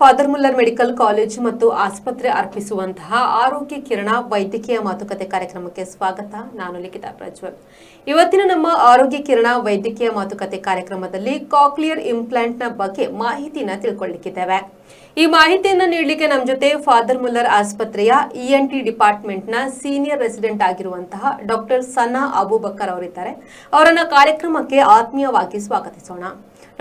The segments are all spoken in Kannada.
ಫಾದರ್ ಮುಲ್ಲರ್ ಮೆಡಿಕಲ್ ಕಾಲೇಜು ಮತ್ತು ಆಸ್ಪತ್ರೆ ಅರ್ಪಿಸುವಂತಹ ಆರೋಗ್ಯ ಕಿರಣ ವೈದ್ಯಕೀಯ ಮಾತುಕತೆ ಕಾರ್ಯಕ್ರಮಕ್ಕೆ ಸ್ವಾಗತ. ನಾನು ಲಿಖಿತ ಪ್ರಜ್ವಲ್. ಇವತ್ತಿನ ನಮ್ಮ ಆರೋಗ್ಯ ಕಿರಣ ವೈದ್ಯಕೀಯ ಮಾತುಕತೆ ಕಾರ್ಯಕ್ರಮದಲ್ಲಿ ಕಾಕ್ಲಿಯರ್ ಇಂಪ್ಲಾಂಟ್ನ ಬಗ್ಗೆ ಮಾಹಿತಿನ ತಿಳ್ಕೊಳ್ಳಿಕ್ಕಿದ್ದೇವೆ. ಈ ಮಾಹಿತಿಯನ್ನು ನೀಡಲಿಕ್ಕೆ ನಮ್ಮ ಜೊತೆ ಫಾದರ್ ಮುಲ್ಲರ್ ಆಸ್ಪತ್ರೆಯ ಇಎನ್ ಟಿ ಡಿಪಾರ್ಟ್ಮೆಂಟ್ನ ಸೀನಿಯರ್ ರೆಸಿಡೆಂಟ್ ಆಗಿರುವಂತಹ ಡಾಕ್ಟರ್ ಸನಾ ಅಬೂಬಕ್ಕರ್ ಅವರಿದ್ದಾರೆ. ಅವರನ್ನ ಕಾರ್ಯಕ್ರಮಕ್ಕೆ ಆತ್ಮೀಯವಾಗಿ ಸ್ವಾಗತಿಸೋಣ.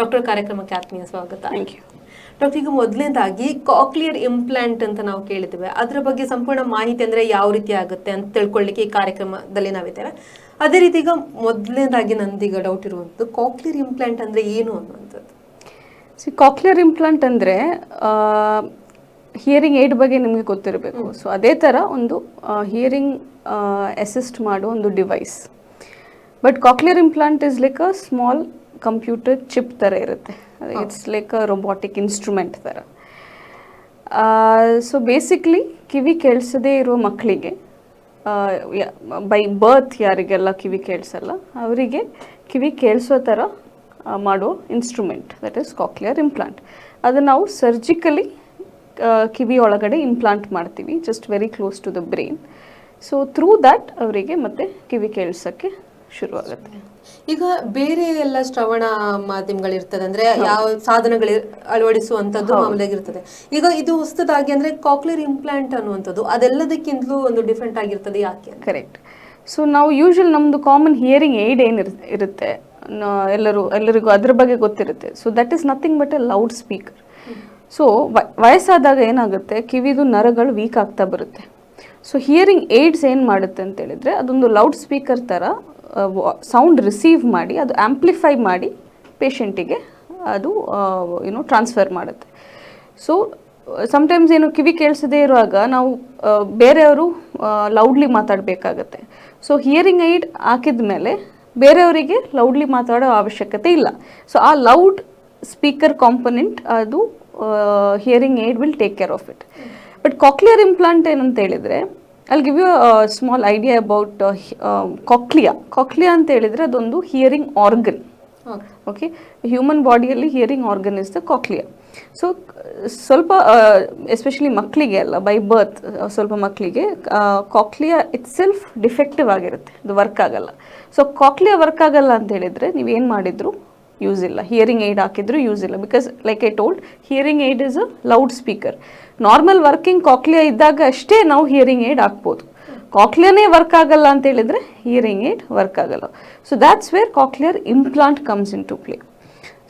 ಡಾಕ್ಟರ್ ಕಾರ್ಯಕ್ರಮಕ್ಕೆ ಆತ್ಮೀಯ ಸ್ವಾಗತ. ಥ್ಯಾಂಕ್ ಯು ಡಾಕ್ಟರ್ ಈಗ ಮೊದಲನೇದಾಗಿ ಕಾಕ್ಲಿಯರ್ ಇಂಪ್ಲಾಂಟ್ ಅಂತ ನಾವು ಕೇಳಿದ್ದೇವೆ. ಅದರ ಬಗ್ಗೆ ಸಂಪೂರ್ಣ ಮಾಹಿತಿ ಅಂದರೆ ಯಾವ ರೀತಿ ಆಗುತ್ತೆ ಅಂತ ತಿಳ್ಕೊಳ್ಳಿಕ್ಕೆ ಈ ಕಾರ್ಯಕ್ರಮದಲ್ಲಿ ನಾವಿದ್ದೇವೆ. ಅದೇ ರೀತಿ ಈಗ ಮೊದಲನೇದಾಗಿ ನಂದೀಗ ಡೌಟ್ ಇರುವಂಥದ್ದು ಕಾಕ್ಲಿಯರ್ ಇಂಪ್ಲಾಂಟ್ ಅಂದರೆ ಏನು ಅನ್ನುವಂಥದ್ದು? ಸಿ ಕಾಕ್ಲಿಯರ್ ಇಂಪ್ಲಾಂಟ್ ಅಂದರೆ ಹಿಯರಿಂಗ್ ಏಡ್ ಬಗ್ಗೆ ನಿಮಗೆ ಗೊತ್ತಿರಬೇಕು. ಸೊ ಅದೇ ಥರ ಒಂದು ಹಿಯರಿಂಗ್ ಅಸಿಸ್ಟ್ ಮಾಡೋ ಒಂದು device but cochlear implant is like a small computer chip ಥರ ಇರುತ್ತೆ. It's like a robotic instrument ಥರ ಸೊ ಬೇಸಿಕ್ಲಿ ಕಿವಿ ಕೇಳಿಸದೇ ಇರುವ ಮಕ್ಕಳಿಗೆ ಬೈ ಬರ್ತ್ ಯಾರಿಗೆಲ್ಲ ಕಿವಿ ಕೇಳಿಸಲ್ಲ ಅವರಿಗೆ ಕಿವಿ ಕೇಳಿಸೋ ಥರ ಮಾಡೋ instrument that is cochlear implant ಅದು ನಾವು ಸರ್ಜಿಕಲಿ ಕಿವಿ ಒಳಗಡೆ ಇಂಪ್ಲಾಂಟ್ ಮಾಡ್ತೀವಿ just very close to the brain so through that ಅವರಿಗೆ ಮತ್ತೆ ಕಿವಿ ಕೇಳಿಸೋಕ್ಕೆ ಶುರುವಾಗುತ್ತೆ. ಈಗ ಬೇರೆ ಎಲ್ಲ ಶ್ರವಣ ಮಾಧ್ಯಮಗಳಿರ್ತದೆ ಅಂದ್ರೆ ಯಾವ ಸಾಧನಗಳು ಅಳವಡಿಸುವಂತದ್ದು ಮಾಮೂಲಾಗಿರ್ತದೆ. ಈಗ ಇದು ಹೊಸದಾಗಿ ಅಂದ್ರೆ ಕಾಕ್ಲಿಯರ್ ಇಂಪ್ಲಾಂಟ್ ಅನ್ನುವಂಥದ್ದು ಅದೆಲ್ಲದಕ್ಕಿಂತಲೂ ಒಂದು ಡಿಫ್ರೆಂಟ್ ಆಗಿರ್ತದೆ ಯಾಕೆ ಕರೆಕ್ಟ್ ಸೊ ನಾವು ಯೂಶುವಲ್ ನಮ್ದು ಕಾಮನ್ ಹಿಯರಿಂಗ್ ಏಡ್ ಏನು ಇರುತ್ತೆ. ಎಲ್ಲರೂ ಎಲ್ಲರಿಗೂ ಅದ್ರ ಬಗ್ಗೆ ಗೊತ್ತಿರುತ್ತೆ. So that is nothing but a loud speaker so ವಯಸ್ಸಾದಾಗ ಏನಾಗುತ್ತೆ? ಕಿವಿದು ನರಗಳು ವೀಕ್ ಆಗ್ತಾ ಬರುತ್ತೆ. ಸೊ ಹಿಯರಿಂಗ್ ಏಡ್ಸ್ ಏನು ಮಾಡುತ್ತೆ ಅಂತ ಹೇಳಿದ್ರೆ ಅದೊಂದು ಲೌಡ್ ಸ್ಪೀಕರ್ ಥರ ಸೌಂಡ್ ರಿಸೀವ್ ಮಾಡಿ, ಅದು ಆಂಪ್ಲಿಫೈ ಮಾಡಿ ಪೇಷಂಟಿಗೆ ಅದು ಏನು ಟ್ರಾನ್ಸ್ಫರ್ ಮಾಡುತ್ತೆ. ಸೊ ಸಮ್ಟೈಮ್ಸ್ ಏನು ಕಿವಿ ಕೇಳಿಸದೇ ಇರುವಾಗ ನಾವು ಬೇರೆಯವರು ಲೌಡ್ಲಿ ಮಾತಾಡಬೇಕಾಗತ್ತೆ. ಸೊ ಹಿಯರಿಂಗ್ ಐಡ್ ಹಾಕಿದ ಮೇಲೆ ಬೇರೆಯವರಿಗೆ ಲೌಡ್ಲಿ ಮಾತಾಡೋ ಅವಶ್ಯಕತೆ ಇಲ್ಲ. ಸೊ ಆ ಲೌಡ್ ಸ್ಪೀಕರ್ ಕಾಂಪೊನೆಂಟ್ ಅದು hearing aid will take care of it but cochlear implant ಏನಂತ ಹೇಳಿದರೆ ಅಲ್ಲಿ give you small idea about cochlea cochlea ಅಂತ ಹೇಳಿದರೆ ಅದೊಂದು ಹಿಯರಿಂಗ್ ಆರ್ಗನ್. ಓಕೆ ಹ್ಯೂಮನ್ ಬಾಡಿಯಲ್ಲಿ hearing organ is the cochlea so ಸ್ವಲ್ಪ ಎಸ್ಪೆಷಲಿ ಮಕ್ಕಳಿಗೆ ಅಲ್ಲ ಬೈ ಬರ್ತ್ ಸ್ವಲ್ಪ ಮಕ್ಕಳಿಗೆ ಕಾಕ್ಲಿಯಾ ಇಟ್ ಸೆಲ್ಫ್ ಡಿಫೆಕ್ಟಿವ್ ಆಗಿರುತ್ತೆ. ಅದು ವರ್ಕ್ ಆಗಲ್ಲ. ಸೊ ಕಾಕ್ಲಿಯಾ ವರ್ಕ್ ಆಗಲ್ಲ ಅಂತ ಹೇಳಿದರೆ ನೀವೇನು ಮಾಡಿದ್ರು? ಯೂಸ್ ಇಲ್ಲ. ಹಿಯರಿಂಗ್ ಏಯ್ಡ್ ಹಾಕಿದ್ರು ಯೂಸ್ ಇಲ್ಲ. Because like I told hearing aid is a loud speaker normal working cochlea ಇದ್ದಾಗ ಅಷ್ಟೇ ನಾವು ಹಿಯರಿಂಗ್ ಏಡ್ ಹಾಕ್ಬೋದು. ಕಾಕ್ಲಿಯನೇ ವರ್ಕ್ ಆಗಲ್ಲ ಅಂತ ಹೇಳಿದ್ರೆ ಹಿಯರಿಂಗ್ ಏಡ್ ವರ್ಕ್ ಆಗಲ್ಲ. So that's where cochlear implant comes in to play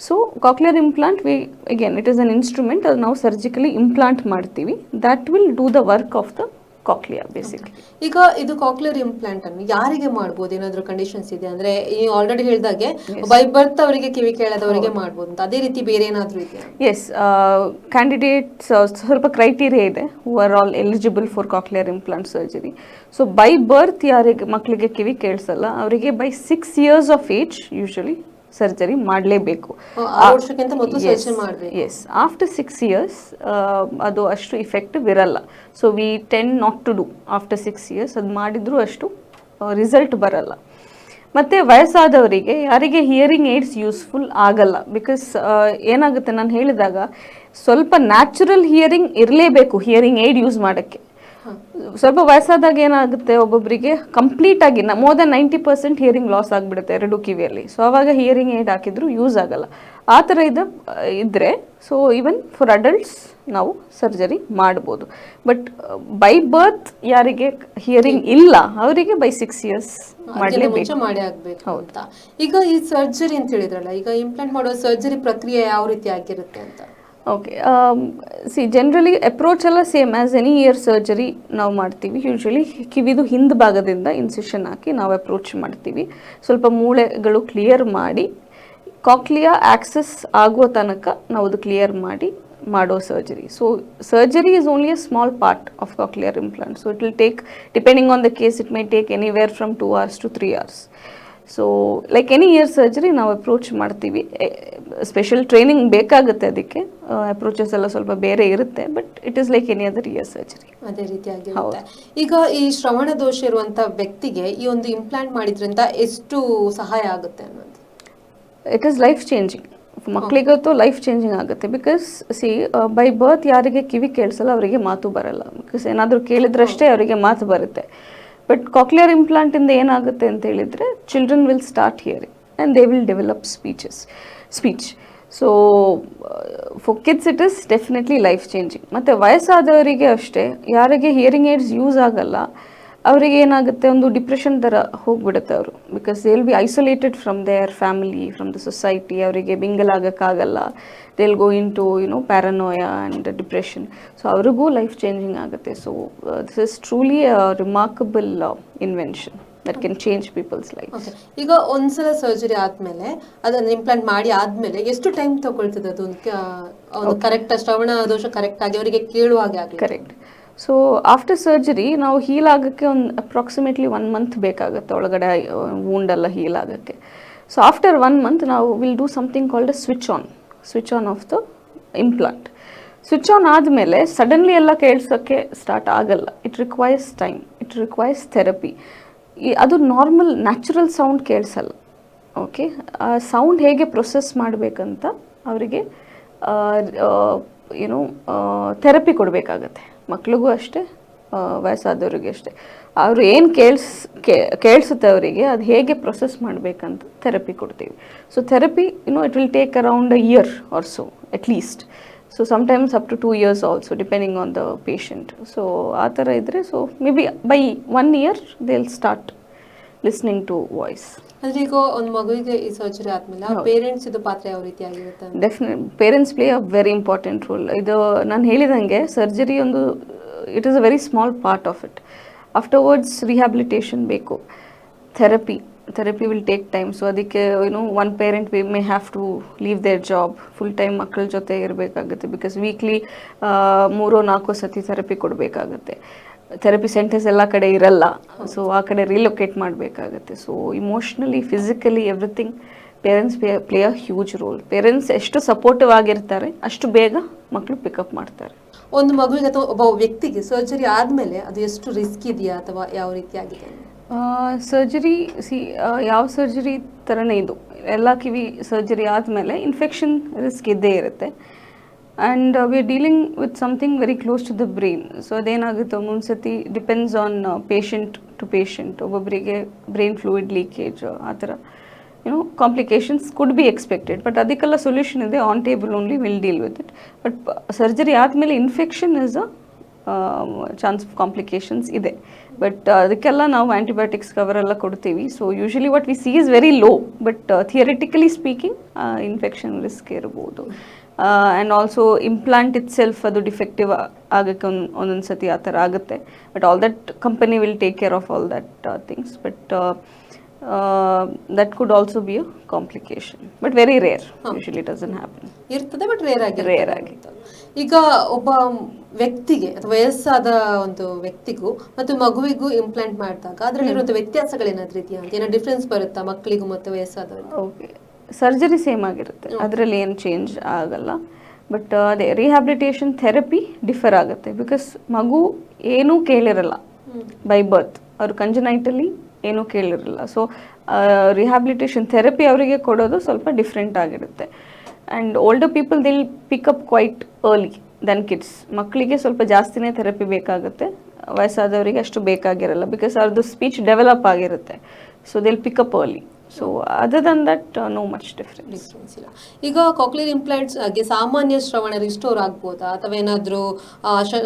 so cochlear implant we again it is an instrument ಅದು ನಾವು ಸರ್ಜಿಕಲಿ ಇಂಪ್ಲಾಂಟ್ ಮಾಡ್ತೀವಿ. That will do the work of the cochlea basically ಈಗ ಇದು ಕಾಕ್ಲಿಯರ್ ಇಂಪ್ಲಾಂಟ್ ಅನ್ನು ಯಾರಿಗೆ ಮಾಡ್ಬೋದು? ಏನಾದ್ರು ಕಂಡೀಷನ್ಸ್ ಇದೆ ಅಂದ್ರೆ ಆಲ್ರೆಡಿ ಹೇಳಿದಾಗೆ ಬೈ ಬರ್ತ್ ಅವರಿಗೆ ಕಿವಿ ಕೇಳದವರಿಗೆ ಮಾಡ್ಬೋದು ಅಂತ ಅದೇ ರೀತಿ ಬೇರೆ ಏನಾದರೂ ಇದೆ ಎಸ್ ಕ್ಯಾಂಡಿಡೇಟ್ಸ್ ಸ್ವಲ್ಪ ಕ್ರೈಟೀರಿಯಾ ಇದೆ. Who are all eligible for cochlear implant surgery so by birth ಯಾರಿಗೆ ಮಕ್ಕಳಿಗೆ ಕಿವಿ ಕೇಳಿಸಲ್ಲ ಅವರಿಗೆ by six years of age usually surgery ಮಾಡಲೇಬೇಕು. ಎಸ್ ಆಫ್ಟರ್ ಸಿಕ್ಸ್ ಇಯರ್ಸ್ ಅದು ಅಷ್ಟು ಇಫೆಕ್ಟಿವ್ ಇರಲ್ಲ so we tend not to do after six years ಅದು ಮಾಡಿದರೂ ಅಷ್ಟು ರಿಸಲ್ಟ್ ಬರಲ್ಲ. ಮತ್ತು ವಯಸ್ಸಾದವರಿಗೆ ಯಾರಿಗೆ ಹಿಯರಿಂಗ್ ಏಡ್ಸ್ ಯೂಸ್ಫುಲ್ ಆಗಲ್ಲ. ಬಿಕಾಸ್ ಏನಾಗುತ್ತೆ? ನಾನು ಹೇಳಿದಾಗ ಸ್ವಲ್ಪ ನ್ಯಾಚುರಲ್ ಹಿಯರಿಂಗ್ ಇರಲೇಬೇಕು ಹಿಯರಿಂಗ್ ಏಡ್ ಯೂಸ್ ಮಾಡೋಕ್ಕೆ. ಸ್ವಲ್ಪ ವಯಸ್ಸಾದಾಗ ಏನಾಗುತ್ತೆ ಒಬ್ಬೊಬ್ಬರಿಗೆ ಕಂಪ್ಲೀಟ್ ಆಗಿ more than ninety percent hearing loss ಆಗಿಬಿಡುತ್ತೆ ಎರಡು ಕಿವಿಯಲ್ಲಿ. ಸೊ ಅವಾಗ ಹಿಯರಿಂಗ್ ಏಡ್ ಹಾಕಿದ್ರು ಯೂಸ್ ಆಗಲ್ಲ. ಆ ಥರ ಇದು ಇದ್ದರೆ ಸೊ ಈವನ್ ಫಾರ್ ಅಡಲ್ಟ್ಸ್ ನಾವು ಸರ್ಜರಿ ಮಾಡ್ಬೋದು. ಬಟ್ ಬೈ ಬರ್ತ್ ಯಾರಿಗೆ ಹಿಯರಿಂಗ್ ಇಲ್ಲ ಅವರಿಗೆ ಬೈ ಸಿಕ್ಸ್ ಇಯರ್ಸ್ ಮಾಡಲೇಬೇಕು. ಮಾಡೇ ಆಗ್ಬೇಕು ಈಗ ಈ ಸರ್ಜರಿ ಅಂತ ಹೇಳಿದ್ರಲ್ಲ ಈಗ ಇಂಪ್ಲಾಂಟ್ ಮಾಡುವ ಸರ್ಜರಿ ಪ್ರಕ್ರಿಯೆ ಯಾವ ರೀತಿ ಆಗಿರುತ್ತೆ ಅಂತ? ಓಕೆ ಸಿ ಜನ್ರಲಿ ಅಪ್ರೋಚ್ ಎಲ್ಲ same as any ear surgery ನಾವು ಮಾಡ್ತೀವಿ. ಯೂಶ್ವಲಿ ಕಿವಿದು ಹಿಂದ್ ಭಾಗದಿಂದ ಇನ್ಸಿಷನ್ ಹಾಕಿ ನಾವು ಅಪ್ರೋಚ್ ಮಾಡ್ತೀವಿ. ಸ್ವಲ್ಪ ಮೂಳೆಗಳು ಕ್ಲಿಯರ್ ಮಾಡಿ ಕಾಕ್ಲಿಯಾ ಆಕ್ಸಸ್ ಆಗುವ ತನಕ ನಾವು ಅದು ಕ್ಲಿಯರ್ ಮಾಡಿ ಮಾಡೋ surgery so surgery is only a small part of cochlear implant so it will take depending on the case it may take anywhere from two hours to three hours so like any ear surgery ನಾವು ಅಪ್ರೋಚ್ ಮಾಡ್ತೀವಿ. ಸ್ಪೆಷಲ್ ಟ್ರೈನಿಂಗ್ ಬೇಕಾಗುತ್ತೆ ಅದಕ್ಕೆ. ಅಪ್ರೋಚಸ್ ಎಲ್ಲ ಸ್ವಲ್ಪ ಬೇರೆ ಇರುತ್ತೆ but it is like any other ear surgery ಅದೇ ರೀತಿಯಾಗಿರುತ್ತೆ ಈಗ ಈ ಶ್ರವಣ ದೋಷ ಇರುವಂತ ವ್ಯಕ್ತಿಗೆ ಈ ಒಂದು ಇಂಪ್ಲಾಂಟ್ ಮಾಡಿದ್ರಿಂದ ಎಷ್ಟು ಸಹಾಯ ಆಗುತ್ತೆ ಅನ್ನೋದು? ಇಟ್ ಇಸ್ ಲೈಫ್ ಚೇಂಜಿಂಗ್ ಮಕ್ಕಳಿಗಂತೂ ಲೈಫ್ ಚೇಂಜಿಂಗ್ ಆಗುತ್ತೆ ಬಿಕಾಸ್ ಸಿ ಬೈ ಬರ್ತ್ ಯಾರಿಗೆ ಕಿವಿ ಕೇಳಿಸಲ್ಲ ಅವರಿಗೆ ಮಾತು ಬರಲ್ಲ. ಬಿಕಾಸ್ ಏನಾದರೂ ಕೇಳಿದ್ರಷ್ಟೇ ಅವರಿಗೆ ಮಾತು ಬರುತ್ತೆ. ಬಟ್ ಕಾಕ್ಲಿಯರ್ ಇಂಪ್ಲಾಂಟಿಂದ ಏನಾಗುತ್ತೆ ಅಂತ ಹೇಳಿದರೆ children will start hearing and they will develop speeches speech so for kids it is definitely life changing ಮತ್ತು ವಯಸ್ಸಾದವರಿಗೆ ಅಷ್ಟೇ, ಯಾರಿಗೆ ಹಿಯರಿಂಗ್ ಏಡ್ಸ್ ಯೂಸ್ ಆಗಲ್ಲ, ಅವರಿಗೆ ಏನಾಗುತ್ತೆ, ಒಂದು ಡಿಪ್ರೆಷನ್ ಥರ ಹೋಗ್ಬಿಡುತ್ತೆ ಅವರು. Because they will be isolated from their family from the society ಅವರಿಗೆ mingle ಆಗೋಕ್ಕಾಗಲ್ಲ. They will go in to you know paranoia and depression so ಅವ್ರಿಗೂ ಲೈಫ್ ಚೇಂಜಿಂಗ್ ಆಗುತ್ತೆ so this is truly remarkable invention that can change people's life okay ಈಗ ಒಂದ್ಸಲ ಸರ್ಜರಿ ಆದ್ಮೇಲೆ ಅದನ್ನ ಇಂಪ್ಲಾಂಟ್ ಮಾಡಿ ಆದ್ಮೇಲೆ ಎಷ್ಟು ಟೈಮ್ ತಗೊಳ್ತದೆ ಅದು? ಒಂದು ಕರೆಕ್ಟ್ ಶ್ರವಣ ದೋಷ ಕರೆಕ್ಟ್ ಆಗಿ ಅವರಿಗೆ ಕೇಳುವ ಹಾಗೆ ಆಗಲಿ ಕರೆಕ್ಟ್ ಸೊ ಆಫ್ಟರ್ ಸರ್ಜರಿ ನಾವು ಹೀಲ್ ಆಗೋಕ್ಕೆ ಒಂದು ಅಪ್ರಾಕ್ಸಿಮೇಟ್ಲಿ ಒನ್ ಮಂತ್ ಬೇಕಾಗುತ್ತೆ ಒಳಗಡೆ ವೂಂಡ್ ಎಲ್ಲ ಹೀಲ್ ಆಗೋಕ್ಕೆ. ಸೊ ಆಫ್ಟರ್ ಒನ್ ಮಂತ್ ನಾವು will do something called a switch on switch on of the implant switch on ಆದಮೇಲೆ ಸಡನ್ಲಿ ಎಲ್ಲ ಕೇಳಿಸೋಕ್ಕೆ ಸ್ಟಾರ್ಟ್ ಆಗಲ್ಲ. It requires time it requires therapy ಅದು ನಾರ್ಮಲ್ ನ್ಯಾಚುರಲ್ ಸೌಂಡ್ ಕೇಳಿಸಲ್ಲ. ಓಕೆ ಆ ಸೌಂಡ್ ಹೇಗೆ ಪ್ರೊಸೆಸ್ ಮಾಡಬೇಕಂತ ಅವರಿಗೆ ಏನು ಥೆರಪಿ ಕೊಡಬೇಕಾಗತ್ತೆ. ಮಕ್ಳಿಗೂ ಅಷ್ಟೇ ವಯಸ್ಸಾದವ್ರಿಗೆ ಅಷ್ಟೇ. ಅವರು ಏನು ಕೇಳಿಸ್ ಕೇಳಿಸುತ್ತೆ ಅವರಿಗೆ, ಅದು ಹೇಗೆ ಪ್ರೊಸೆಸ್ ಮಾಡಬೇಕಂತ ಥೆರಪಿ ಕೊಡ್ತೀವಿ. So therapy you know it will take around a year or so at least so sometimes up to two years also depending on the patient so ಆ ಥರ ಇದ್ದರೆ so may be by one year they will start listening to voice ಅಂದ್ರೆ ಈಗ ಒಂದು ಮಗುವಿಗೆ ಈ ಸರ್ಜರಿ ಆದ್ಮೇಲೆ ಪೇರೆಂಟ್ಸ್ ಇದು ಪಾತ್ರ ಯಾವ ರೀತಿ ಆಗಿರುತ್ತೆ? Definite parents play a very important role ಇದು ನಾನು ಹೇಳಿದಂಗೆ ಸರ್ಜರಿ ಒಂದು it is a very small part of it afterwards rehabilitation ಬೇಕು. Therapy therapy will take time so ಅದಕ್ಕೆ ಏನು one parent we may have to leave their job full time ಮಕ್ಕಳ ಜೊತೆ ಇರಬೇಕಾಗುತ್ತೆ. ಬಿಕಾಸ್ ವೀಕ್ಲಿ ಮೂರೋ, ನಾಲ್ಕು ಸತಿ ಥೆರಪಿ ಕೊಡಬೇಕಾಗುತ್ತೆ. ಥೆರಪಿ ಸೆಂಟರ್ಸ್ ಎಲ್ಲ ಕಡೆ ಇರಲ್ಲ. ಸೊ ಆ ಕಡೆ ರಿಲೊಕೇಟ್ ಮಾಡಬೇಕಾಗುತ್ತೆ. So emotionally physically everything parents play a huge role parents ಎಷ್ಟು ಸಪೋರ್ಟಿವ್ ಆಗಿರ್ತಾರೆ, ಅಷ್ಟು ಬೇಗ ಮಕ್ಕಳು ಪಿಕಪ್ ಮಾಡ್ತಾರೆ. ಒಂದು ಮಗುವಿಗೆ ಅಥವಾ ಒಬ್ಬ ವ್ಯಕ್ತಿಗೆ ಸರ್ಜರಿ ಆದಮೇಲೆ ಅದು ಎಷ್ಟು ರಿಸ್ಕ್ ಇದೆಯಾ ಅಥವಾ ಯಾವ ರೀತಿಯಾಗಿದೆ ಸರ್ಜರಿ ಸಿ ಯಾವ ಸರ್ಜರಿ ಥರನೇ ಇದು. ಎಲ್ಲ ಕಿವಿ ಸರ್ಜರಿ ಆದಮೇಲೆ ಇನ್ಫೆಕ್ಷನ್ ರಿಸ್ಕ್ ಇದ್ದೇ ಇರುತ್ತೆ. And we are dealing with something very close to the brain so ಅದೇನಾಗುತ್ತೆ ಒಂದೊಂದು ಸತಿ depends on patient to patient ಒಬ್ಬೊಬ್ಬರಿಗೆ ಬ್ರೈನ್ ಫ್ಲೂಯಿಡ್ ಲೀಕೇಜ್ ಆ ಥರ you know complications could be expected but ಅದಕ್ಕೆಲ್ಲ ಸೊಲ್ಯೂಷನ್ ಇದೆ. On table only will deal with it but surgery ಆದಮೇಲೆ infection is a chance of complications ಇದೆ. ಬಟ್ ಅದಕ್ಕೆಲ್ಲ ನಾವು ಆ್ಯಂಟಿಬಯೋಟಿಕ್ಸ್ ಕವರ್ ಎಲ್ಲ ಕೊಡ್ತೀವಿ. So usually what we see is very low but theoretically speaking infection risk ಇರ್ಬೋದು. And also implant itself ಅದು ಡಿಫೆಕ್ಟಿವ್ ಆಗೋಕ್ಕೆ ಒಂದು ಒಂದೊಂದು ಸತಿ ಆ ಥರ ಆಗುತ್ತೆ. But all that company will take care of all that things but that could also be a complication but very rare usually doesn't happen ಇರ್ತದೆ ಬಟ್ ರೇರ್ ಆಗಿ ರೇರ್ ಆಗಿ. ಈಗ ಒಬ್ಬ ವ್ಯಕ್ತಿಗೆ ಅಥವಾ ವಯಸ್ಸಾದ ಒಂದು ವ್ಯಕ್ತಿಗೂ ಮತ್ತು ಮಗುವಿಗೂ ಇಂಪ್ಲಾಂಟ್ ಮಾಡಿದಾಗ ಅದರಲ್ಲಿರುವಂಥ ವ್ಯತ್ಯಾಸಗಳೇನಾದ್ರೂ ಇದೆಯಾ? ಅಂತ ಏನೋ ಡಿಫ್ರೆನ್ಸ್ ಬರುತ್ತಾ ಮಕ್ಕಳಿಗೂ ಮತ್ತು ವಯಸ್ಸಾದವರಿಗೆ? ಓಕೆ ಸರ್ಜರಿ ಸೇಮ್ ಆಗಿರುತ್ತೆ. ಅದರಲ್ಲಿ ಏನು ಚೇಂಜ್ ಆಗಲ್ಲ. ಬಟ್ ಅದೇ ರಿಹ್ಯಾಬಿಲಿಟೇಷನ್ ಥೆರಪಿ ಡಿಫರ್ ಆಗುತ್ತೆ. ಬಿಕಾಸ್ ಮಗು ಏನೂ ಕೇಳಿರಲ್ಲ ಬೈ ಬರ್ತ್ ಅವರು ಕಂಜನೈಟಲಿ ಏನೂ ಕೇಳಿರಲ್ಲ ಸೊ ರಿಹ್ಯಾಬಿಲಿಟೇಷನ್ ಥೆರಪಿ ಅವರಿಗೆ ಕೊಡೋದು ಸ್ವಲ್ಪ ಡಿಫ್ರೆಂಟ್ ಆಗಿರುತ್ತೆ. And older people they'll pick up quite early then kids ಮಕ್ಕಳಿಗೆ ಸ್ವಲ್ಪ ಜಾಸ್ತಿನೇ ಥೆರಪಿ ಬೇಕಾಗುತ್ತೆ. ವಯಸ್ಸಾದವರಿಗೆ ಅಷ್ಟು ಬೇಕಾಗಿರಲ್ಲ ಬಿಕಾಸ್ ಅವ್ರದ್ದು ಸ್ಪೀಚ್ ಡೆವಲಪ್ ಆಗಿರುತ್ತೆ. So they'll pick up early so other than that no much difference difference ಇಲ್ಲ. ಈಗ ಕಾಕ್ಲಿಯರ್ ಇಂಪ್ಲಾಂಟ್ಸ್ ಆಗಿ ಸಾಮಾನ್ಯ ಶ್ರವಣ ರಿಸ್ಟೋರ್ ಆಗ್ಬೋದಾ? ಅಥವಾ ಏನಾದರೂ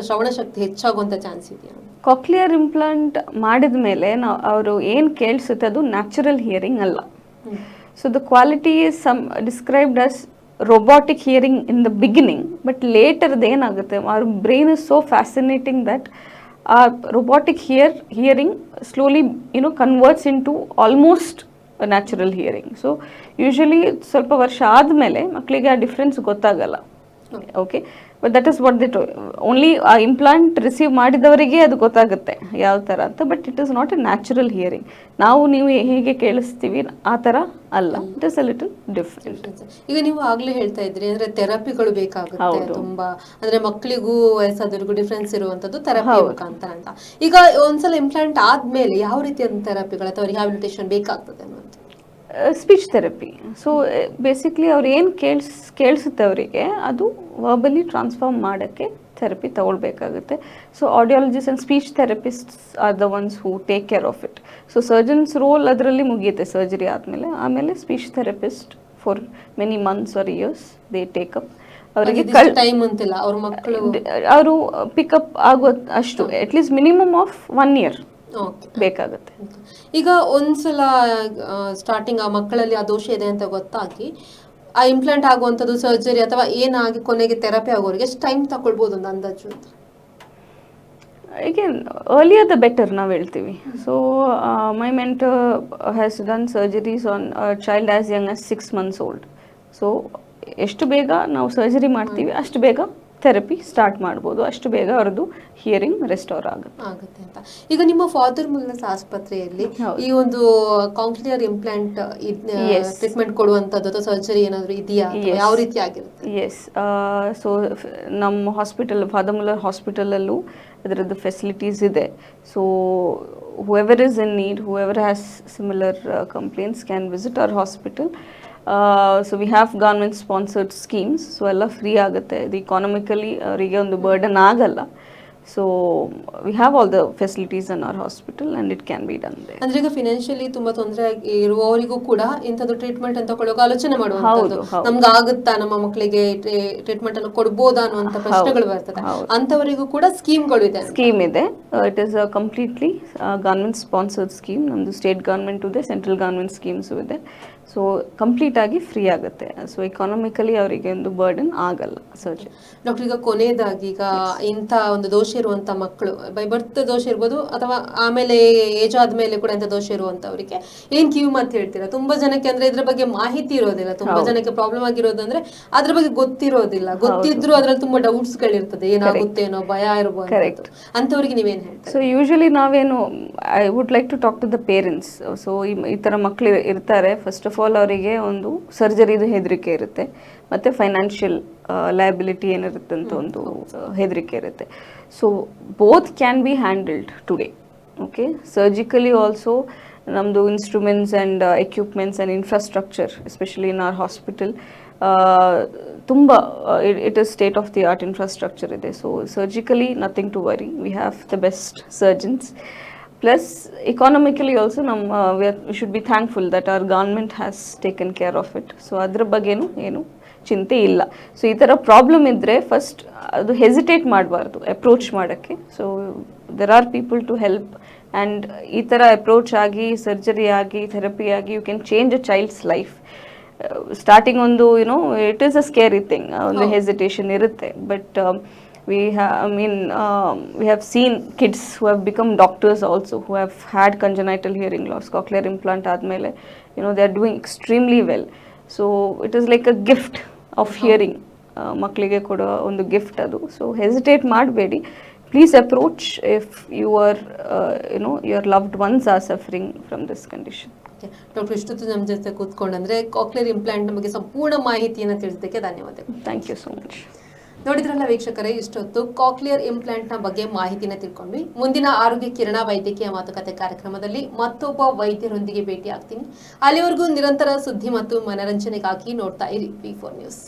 ಶ್ರವಣ ಶಕ್ತಿ ಹೆಚ್ಚಾಗುವಂಥ ಚಾನ್ಸ್ ಇದೆಯಾ? ಕಾಕ್ಲಿಯರ್ ಇಂಪ್ಲಾಂಟ್ ಮಾಡಿದ ಮೇಲೆ ನಾವು ಅವರು ಏನು ಕೇಳಿಸುತ್ತೆ ಅದು ನ್ಯಾಚುರಲ್ ಹಿಯರಿಂಗ್ ಅಲ್ಲ. So the quality is some described as robotic hearing in the beginning but ಲೇಟರ್ದು ಏನಾಗುತ್ತೆ ಅವ್ರ brain is so fascinating that ಆ robotic hear hearing slowly you know converts in to almost natural hearing so usually ಸ್ವಲ್ಪ ವರ್ಷ ಆದಮೇಲೆ ಮಕ್ಕಳಿಗೆ ಆ ಡಿಫ್ರೆನ್ಸ್ ಗೊತ್ತಾಗಲ್ಲ. Okay but that is what did only ಆ ಇಂಪ್ಲಾಂಟ್ ರಿಸೀವ್ ಮಾಡಿದವರಿಗೆ ಅದು ಗೊತ್ತಾಗುತ್ತೆ ಯಾವ ಥರ ಅಂತ but it is not a natural hearing ನಾವು ನೀವು ಹೇಗೆ ಕೇಳಿಸ್ತೀವಿ ಆ ಥರ ಅಲ್ಲ. It is a little different ಈಗ ನೀವು ಆಗ್ಲೇ ಹೇಳ್ತಾ ಇದ್ರಿ ಅಂದ್ರೆ ಥೆರಪಿಗಳು ಬೇಕಾಗುತ್ತೆ ತುಂಬ. ಅಂದ್ರೆ ಮಕ್ಕಳಿಗೂ ವಯಸ್ಸಾದವ್ರಿಗೂ ಡಿಫ್ರೆನ್ಸ್ ಇರುವಂಥದ್ದು ಥೆರಪಿ. ಮುಖಾಂತರ ಅಂತ. ಈಗ ಒಂದ್ಸಲ ಇಂಪ್ಲಾಂಟ್ ಆದ್ಮೇಲೆ ಯಾವ ರೀತಿಯ ಥೆರಪಿಗಳು ಅಥವಾ ರಿಹಾಬಿಲಿಟೇಷನ್ ಬೇಕಾಗ್ತದೆ ಅನ್ನೋದು ಸ್ಪೀಚ್ ಥೆರಪಿ ಸೊ ಬೇಸಿಕ್ಲಿ ಅವ್ರು ಏನು ಕೇಳಿಸ್ ಕೇಳಿಸುತ್ತೆ ಅವರಿಗೆ ಅದು ವರ್ಬಲಿ ಟ್ರಾನ್ಸ್ಫಾರ್ಮ್ ಮಾಡೋಕ್ಕೆ therapy ತಗೊಳ್ಬೇಕಾಗುತ್ತೆ. So audiologist and speech therapists are the ones who take care of it so surgeons role ಅದರಲ್ಲಿ ಮುಗಿಯುತ್ತೆ ಸರ್ಜರಿ ಆದಮೇಲೆ. ಆಮೇಲೆ speech therapist for many months or years they take up ಅವರಿಗೆ ಟೈಮ್ ಅಂತಿಲ್ಲ ಅವ್ರ ಮಕ್ಕಳು ಅವರು ಪಿಕಪ್ ಆಗೋ ಅಷ್ಟು. At least minimum of one year ಬೇಕಾಗುತ್ತೆ. ಈಗ ಒಂದ್ಸಲ ಸ್ಟಾರ್ಟಿಂಗ್ ಆ ಮಕ್ಕಳಲ್ಲಿ ಆ ದೋಷ ಇದೆ ಅಂತ ಗೊತ್ತಾಗಿ ಆ ಇಂಪ್ಲಾಂಟ್ ಆಗುವಂಥದ್ದು ಸರ್ಜರಿ ಅಥವಾ ಏನಾಗಿ ಕೊನೆಗೆ ಥೆರಪಿ ಆಗೋರಿಗೆ ಎಷ್ಟು ಟೈಮ್ ತಗೊಳ್ಬೋದು ಒಂದು ಅಂದಾಜು ಅಂತ? ಅಗೇನ್ ಅರ್ಲಿಯರ್ ದ ಬೆಟರ್ ನಾವು ಹೇಳ್ತೀವಿ. So my mentor has done surgeries on child as young as six months old so ಎಷ್ಟು ಬೇಗ ನಾವು ಸರ್ಜರಿ ಮಾಡ್ತೀವಿ ಅಷ್ಟು ಬೇಗ ಥೆರಪಿ ಸ್ಟಾರ್ಟ್ ಮಾಡ್ಬೋದು. ಅಷ್ಟು ಬೇಗ ಅವ್ರದ್ದು ಹಿಯರಿಂಗ್ ರೆಸ್ಟೋರ್ ಆಗುತ್ತೆ. ಆಗುತ್ತೆ ಅಂತ. ಈಗ ನಿಮ್ಮ ಫಾದರ್ ಮುಲ್ಲಸ್ ಆಸ್ಪತ್ರೆಯಲ್ಲಿ ಈ ಒಂದು ಕಾಂಕ್ಲಿಯರ್ ಇಂಪ್ಲಾಂಟ್ ಟ್ರೀಟ್ಮೆಂಟ್ ಕೊಡುವಂಥದ್ದು ಅಥವಾ ಸರ್ಜರಿ ಏನಾದರೂ ಇದೆಯಾ ಯಾವ ರೀತಿ ಆಗಿರುತ್ತೆ? ಎಸ್ ಸೊ ನಮ್ಮ ಹಾಸ್ಪಿಟಲ್ ಫಾದಮುಲರ್ ಹಾಸ್ಪಿಟಲಲ್ಲೂ ಅದರದ್ದು ಫೆಸಿಲಿಟೀಸ್ ಇದೆ. So whoever is in need whoever has similar complaints can visit our hospital so we have government sponsored schemes so ಎಲ್ಲ ಫ್ರೀ ಆಗುತ್ತೆ ಅದು ಇಕಾನಮಿಕಲಿ ಅವರಿಗೆ ಒಂದು ಬರ್ಡನ್ ಆಗಲ್ಲ so we have all the facilities in our hospital and it can be done ಅಂದ್ರೆ ಈಗ ಫಿನಾನ್ಷಿಯಲಿ ತುಂಬಾ ತೊಂದರೆ ಇರುವವರಿಗೂ ಕೂಡ ಇಂಥದ್ದು ಟ್ರೀಟ್ಮೆಂಟ್ ಅಂತ ತಗೊಳ್ಳುವಾಗ ಆಲೋಚನೆ ಮಾಡುವಂಥದ್ದು. ನಮ್ಗೆ ಆಗುತ್ತಾ ನಮ್ಮ ಮಕ್ಕಳಿಗೆ ಟ್ರೀಟ್ಮೆಂಟ್ ಅನ್ನು ಕೊಡ್ಬೋದಾ ಅನ್ನುವಂಥ ಪ್ರಶ್ನೆಗಳು ಬರ್ತದೆ. ಅಂಥವರಿಗೂ ಅಂತವರಿಗೂ ಕೂಡ ಸ್ಕೀಮ್ಗಳು ಇದೆ. ಸ್ಕೀಮ್ ಇದೆ. It is a completely government sponsored scheme ನಮ್ಮದು ಸ್ಟೇಟ್ ಗೌರ್ಮೆಂಟು ಇದೆ ಸೆಂಟ್ರಲ್ ಗೌರ್ಮೆಂಟ್ ಸ್ಕೀಮ್ಸು ಇದೆ. ಸೊ ಕಂಪ್ಲೀಟ್ ಆಗಿ ಫ್ರೀ ಆಗುತ್ತೆ. ಸೊ ಎಕಾನಮಿಕಲಿ ಅವರಿಗೆ ಒಂದು ಬರ್ಡನ್ ಆಗಲ್ಲ ಸರ್ಜರಿ ಡಾಕ್ಟರ್ ಈಗ ಕೊನೆಯದಾಗಿ ಈಗ ಇಂಥ ಒಂದು ದೋಷ ಇರುವಂತ ಮಕ್ಕಳು ಬೈ ಬರ್ತ್ ದೋಷ ಇರ್ಬೋದು ಅಥವಾ ಆಮೇಲೆ ಏಜ್ ಆದ್ಮೇಲೆ ಕೂಡ ಇಂಥ ದೋಷ ಇರುವಂತವರಿಗೆ ಏನ್ ಕಿವಿ ಮಾತು ಹೇಳ್ತೀರಾ? ತುಂಬಾ ಜನಕ್ಕೆ ಅಂದ್ರೆ ಇದ್ರ ಬಗ್ಗೆ ಮಾಹಿತಿ ಇರೋದಿಲ್ಲ. ತುಂಬಾ ಜನಕ್ಕೆ ಪ್ರಾಬ್ಲಮ್ ಆಗಿರೋದು ಅಂದ್ರೆ ಅದ್ರ ಬಗ್ಗೆ ಗೊತ್ತಿರೋದಿಲ್ಲ. ಗೊತ್ತಿದ್ರು ಅದ್ರಲ್ಲಿ ತುಂಬಾ ಡೌಟ್ಸ್ ಗಳಿರ್ತದೆ. ಏನಾಗುತ್ತೇನೋ ಭಯ ಇರಬಹುದು ಅಂತವ್ರಿಗೆ ನೀವೇನ್ ಹೇಳ್ತೀರಾ? ಸೊ ಯೂಶಲಿ ನಾವೇನು I would like to talk to the parents so ಈ ತರ ಮಕ್ಕಳು ಇರ್ತಾರೆ. ಫಸ್ಟ್ ಆಫ್ ಆಲ್ ಅವರಿಗೆ ಒಂದು ಸರ್ಜರಿದು ಹೆದರಿಕೆ ಇರುತ್ತೆ. ಮತ್ತು ಫೈನಾನ್ಷಿಯಲ್ ಲಯಬಿಲಿಟಿ ಏನಿರುತ್ತೆ ಅಂತ ಒಂದು ಹೆದರಿಕೆ ಇರುತ್ತೆ. So both can be handled today okay surgically also ನಮ್ಮದು instruments and equipments and infrastructure especially in our hospital ತುಂಬ it is state of the art infrastructure ಇದೆ. So surgically nothing to worry we have the best surgeons plus economically also ನಮ್ಮ we should be thankful that our government has taken care of it so ಅದ್ರ ಬಗ್ಗೆನೂ ಏನು ಚಿಂತೆ ಇಲ್ಲ. ಸೊ ಈ ಥರ ಪ್ರಾಬ್ಲಮ್ ಇದ್ದರೆ ಫಸ್ಟ್ ಅದು ಹೆಸಿಟೇಟ್ ಮಾಡಬಾರ್ದು ಅಪ್ರೋಚ್ ಮಾಡೋಕ್ಕೆ. So there are people to help and ಈ ಥರ ಅಪ್ರೋಚ್ ಆಗಿ ಸರ್ಜರಿ ಆಗಿ ಥೆರಪಿ ಆಗಿ you can change a child's life starting ಒಂದು you know it is a scary thing ಒಂದು ಹೆಸಿಟೇಷನ್ ಇರುತ್ತೆ. But we mean, I mean have have kids kids have become doctors also, who have had had congenital hearing loss implant implant ಆದಮೇಲೆ know, they are doing extremely well so it is like a gift of hearing ಮಕ್ಕಳಿಗೆ ಕೊಡೋ ಒಂದು ಗಿಫ್ಟ್ ಅದು. ಸೊ ಹೆಸಿಟೇಟ್ ಮಾಡಬೇಡಿ. Please approach if you are you know your loved ones are suffering from this condition doctor ಇಷ್ಟೊತ್ತು ನಮ್ಮ ಜೊತೆ ಕೂತ್ಕೊಂಡಂದ್ರೆ ಕಾಕ್ಲೇರ್ ಇಂಪ್ಲಾಂಟ್ ನಮಗೆ ಸಂಪೂರ್ಣ ಮಾಹಿತಿಯನ್ನು ತಿಳಿಸೋದಕ್ಕೆ ಧನ್ಯವಾದಗಳು. ಥ್ಯಾಂಕ್ ಯು ಸೋ ಮಚ್ ನೋಡಿದ್ರಲ್ಲ ವೀಕ್ಷಕರೇ, ಇಷ್ಟೊತ್ತು ಕಾಕ್ಲಿಯರ್ ಇಂಪ್ಲಾಂಟ್ನ ಬಗ್ಗೆ ಮಾಹಿತಿನ ತಿಳ್ಕೊಂಡ್ವಿ. ಮುಂದಿನ ಆರೋಗ್ಯ ಕಿರಣ ವೈದ್ಯಕೀಯ ಮಾತುಕತೆ ಕಾರ್ಯಕ್ರಮದಲ್ಲಿ ಮತ್ತೊಬ್ಬ ವೈದ್ಯರೊಂದಿಗೆ ಭೇಟಿ ಆಗ್ತೀನಿ ಅಲ್ಲಿವರೆಗೂ ನಿರಂತರ ಸುದ್ದಿ ಮತ್ತು ಮನರಂಜನೆಗಾಗಿ ನೋಡ್ತಾ ಇರಿ ಪಿ ಫೋರ್ ನ್ಯೂಸ್